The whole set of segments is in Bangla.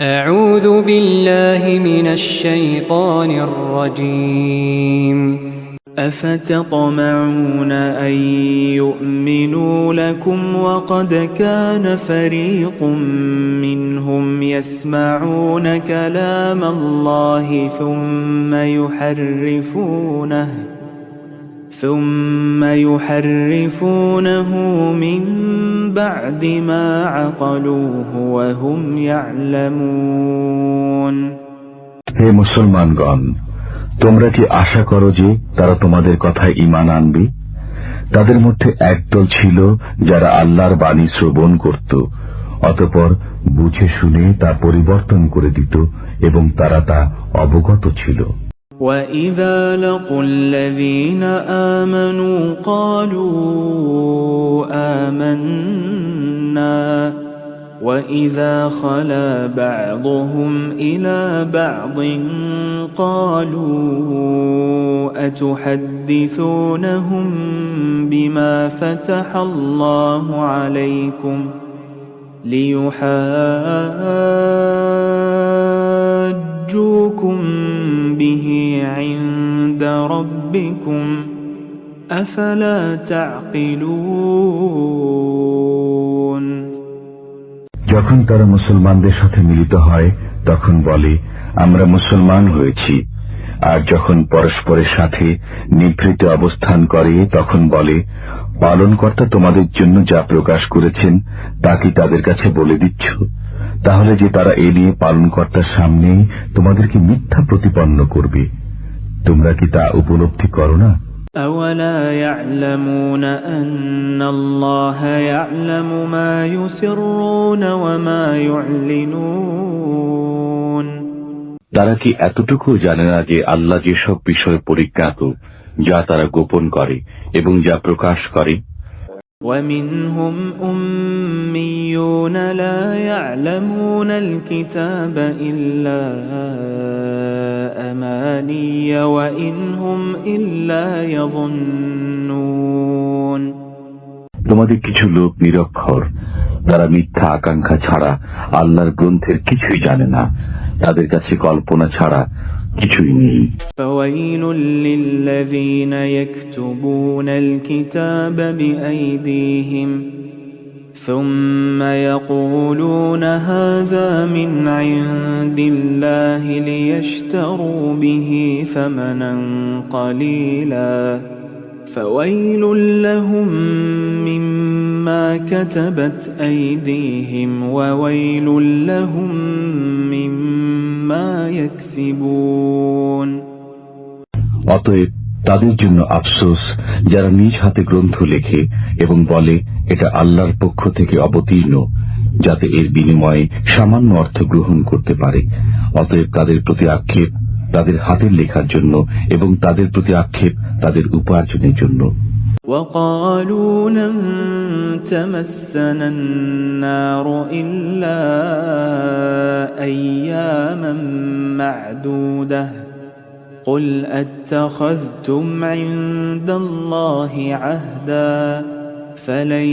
أعوذ بالله من الشيطان الرجيم. أفتطمعون أن يؤمنوا لكم وقد كان فريق منهم يسمعون كلام الله ثم يحرفونه. ثم يحرفونه من بعد ما عقلوه وهم يعلمون হে মুসলমানগণ তোমরা কি আশা করো যে তারা তোমাদের কথায় ইমান আনবে তাদের মধ্যে একদল ছিল যারা আল্লাহর বাণী শ্রবণ করত অতপর বুঝে শুনে তা পরিবর্তন করে দিত এবং তারা তা অবগত ছিল وَإِذَا لَقُوا الَّذِينَ آمَنُوا قَالُوا آمَنَّا وَإِذَا خَلَا بَعْضُهُمْ إِلَى بَعْضٍ قَالُوا أَتُحَدِّثُونَهُم بِمَا فَتَحَ اللَّهُ عَلَيْكُمْ لِيُحَاجُّوكُم بِهِ رَبِّكُمْ أَفَلَا تَعْقِلُونَ যখন তারা মুসলমানদের সাথে মিলিত হয় তখন বলে আমরা মুসলমান হয়েছি আর যখন পরস্পরের সাথে নিভৃত অবস্থান করে তখন বলে পালনকর্তা তোমাদের জন্য যা প্রকাশ করেছেন তা কি তাদের কাছে বলে দিচ্ছ তাহলে যে তারা এ নিয়ে পালনকর্তার সামনে তোমাদেরকে মিথ্যা প্রতিপন্ন করবে তোমরা কি তা উপলব্ধি করো না أولا يعلمون أن الله يعلم ما يسرون وما يعلنون তারা কি এতটুকু জানে না যে আল্লাহ যেসব বিষয় পরিজ্ঞাত যা তারা গোপন করে এবং যা প্রকাশ করে ومنهم أميون لا يعلمون الكتاب إلا أماني وإن هم إلا يظنون তোমাদের কিছু লোক নিরক্ষর তারা মিথ্যা আকাঙ্ক্ষা ছাড়া আল্লাহর গ্রন্থের কিছুই জানে না তাদের কাছে কল্পনা ছাড়া কিছুই নেই فويل للذين يكتبون الكتاب بأيديهم ثم يقولون هذا من عند الله ليشتروا به ثمنا قليلا فويل لهم مما كتبت أيديهم وويل لهم مما يكسبون অতএব তাদের জন্য আফসোস যারা নিজ হাতে গ্রন্থ লেখে এবং বলে এটা আল্লাহর পক্ষ থেকে অবতীর্ণ যাতে এর বিনিময়ে সামান্য অর্থ গ্রহণ করতে পারে অতএব তাদের প্রতি আক্ষেপ তাদের হাতের লেখার জন্য এবং তাদের প্রতি আক্ষেপ তাদের উপার্জনের জন্য وقالوا لن تمسنا النار إلا أياما معدودة قل أتخذتم عند الله عهدا فلن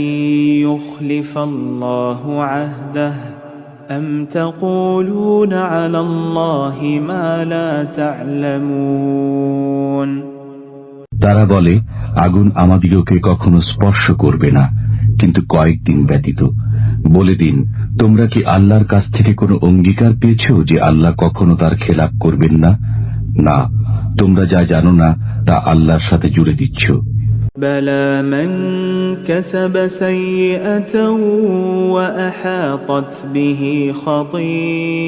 يخلف الله عهده أم تقولون على الله ما لا تعلمون তারা বলে আগুন আমাদিগকে কখনো স্পর্শ করবে না কিন্তু কয়েকদিন ব্যতীত বলে দিন তোমরা কি আল্লাহর কাছ থেকে কোনো অঙ্গীকার পেয়েছ যে আল্লাহ কখনো তার খেলাপ করবেন না না তোমরা যা জানো না তা আল্লাহর সাথে জুড়ে দিচ্ছ بلى من كسب سيئة وأحاطت به خطيئته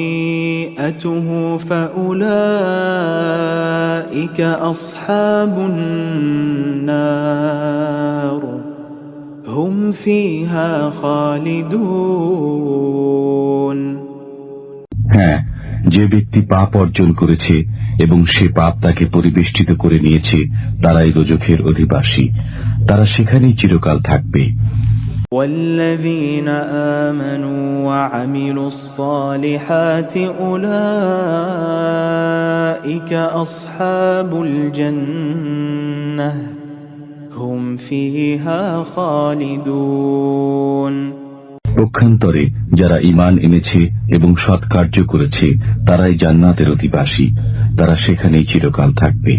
فأولئك أصحاب النار. هم فيها خالدون. যে ব্যক্তি পাপ অর্জন করেছে এবং সে পাপ তাকে পরিবেষ্টিত করে নিয়েছে তারাই রোজখের অধিবাসী তারা সেখানেই চিরকাল থাকবে والذين آمنوا وعملوا الصالحات أولئك أصحاب الجنة هم فيها خالدون পক্ষান্তরে যারা ইমান এনেছে এবং সৎকার্য করেছে তারাই জান্নাতের অধিবাসী। তারা সেখানেই চিরকাল থাকবে।